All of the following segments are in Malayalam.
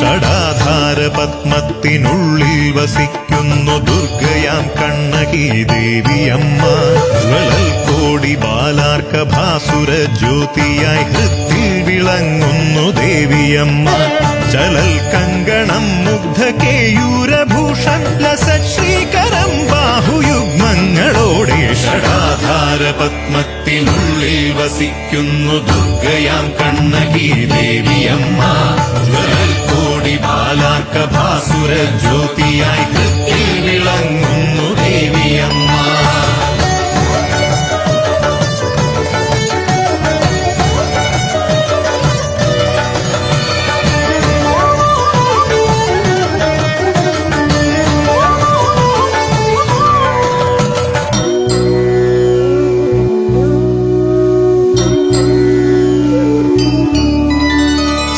ഷടാധാര പത്മത്തിനുള്ളിൽ വസിക്കുന്നു ദുർഗയാം കണ്ണകി ദേവിയമ്മ കോടി ബാലാർക്ക ഭാസുര ജ്യോതിയായി ഹൃത്തിൽ വിളങ്ങുന്നു ദേവിയമ്മ. ചലൽ കങ്കണം മുഗ്ധ കേയൂരഭൂഷൺ ലസശ്രീകരം ശ്രീകരം ബാഹുയുഗ്മങ്ങളോടെ ഷടാധാര പത്മത്തിനുള്ളിൽ വസിക്കുന്നു ദുർഗയാം കണ്ണകി ദേവിയമ്മ ബാലാർക്ക ഭാസുര ജ്യോതിയായി കൃത്തിൽ വിളങ്ങുന്നു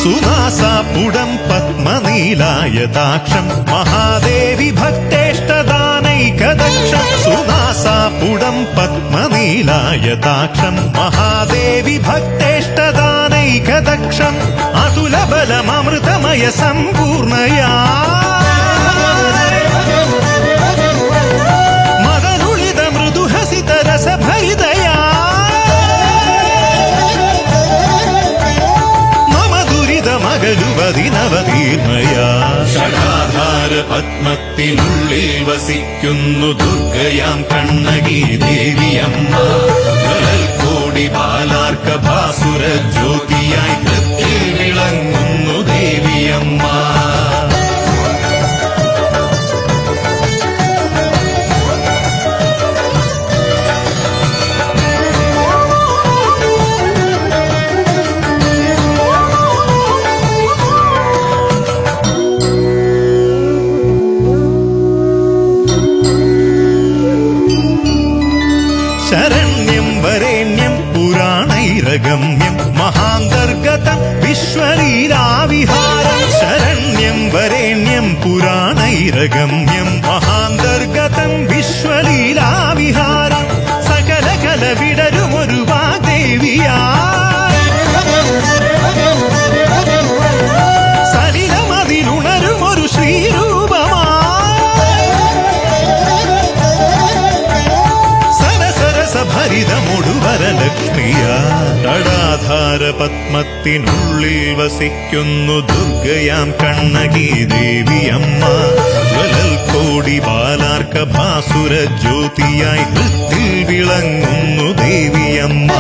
സുനാസാപുടം പത്മനീലായതാക്ഷം മഹാദേവി ഭക്തേഷ്ടദാനൈകദക്ഷം സുനാസാപുടം പത്മനീലായതാക്ഷം മഹാദേവി ഭക്തേഷ്ടദാനൈകദക്ഷം അതുലബലമൃതമയ സമ്പൂർണയാ ദുരിതമകലുവതിനവതീർണയാ ഷടാധാര പത്മത്തിനുള്ളിൽ വസിക്കുന്നു ദുർഗയാം കണ്ണകി ദേവിയമ്മ. കോടി ബാലാർക്ക ഭാസുര ജ്യോതിയായി ശരണ്യം വരേണ്യം പുരാണൈരഗമ്യം മഹാന്തർഗതം വിശ്വലീലാവിഹാരം ശരണ്യം വരേണ്യം പുരാണൈരഗമ്യം. പത്മത്തിനുള്ളിൽ വസിക്കുന്നു ദുർഗയാം കണ്ണകി ദേവിയമ്മ ജ്വലൽ കോടി ബാലാർക്ക ഭാസുര ജ്യോതിയായി വൃത്തിൽ വിളങ്ങുന്നു ദേവിയമ്മ.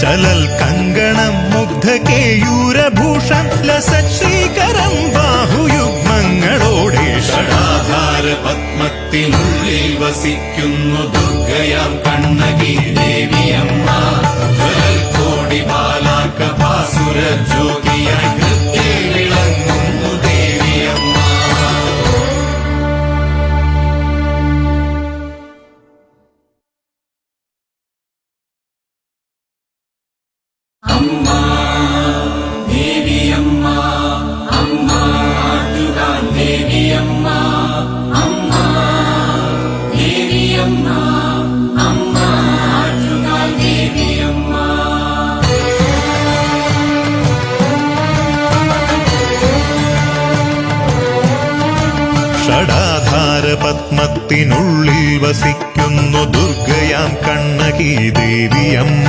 ചലൽ കങ്കണം മുഗ്ധ കേയൂരഭൂഷൺ ലസത് ശ്രീകരം ബാഹുയുഗ്മങ്ങളോടെ ഷടാധാര പത്മത്തിനുള്ളിൽ വസിക്കുന്നു ദുർഗയാം കണ്ണകി ദേവിയമ്മ കോടി ബാലാർക്ക ഭാസുര ജ്യോതിയായി കൃത്തിൽ വിളങ്ങുന്നു ദേവിയമ്മ ഷടാധാര പത്മത്തിനുള്ളിൽ വസിക്കുന്നു ദുർഗയാം കണ്ണകി ദേവിയമ്മ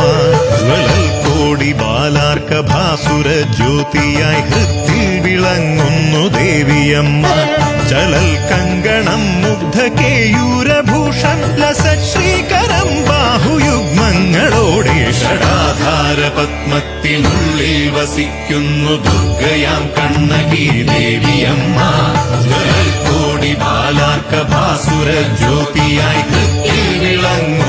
കോടി ബാലാർക്ക ഭാസുര ജ്യോതിയായി ഹൃത്തിൽ വിളങ്ങുന്നു ദേവിയമ്മ ചലൽ കങ്കണം മുഗ്ധ കേയൂരഭൂഷൺ ലസശ്രീകരം ശ്രീകരം ബാഹുയുഗ്മങ്ങളോടെ ഷടാധാര പത്മത്തിനുള്ളിൽ വസിക്കുന്നു ദുർഗയാം കണ്ണകി ദേവിയമ്മ ഭാസുര ജ്യോതിയായി കൃത്തിൽ വിളങ്ങുന്നു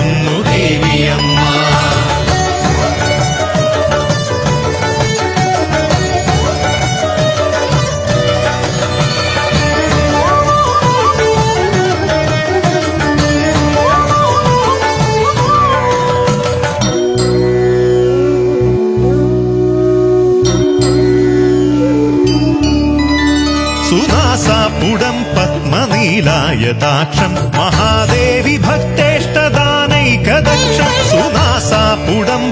സുനാസാപുടം പത്മനീലായതാക്ഷം മഹാദേവി ഭക്തേഷ്ടദാനൈകദക്ഷം. സുനാസാപുടം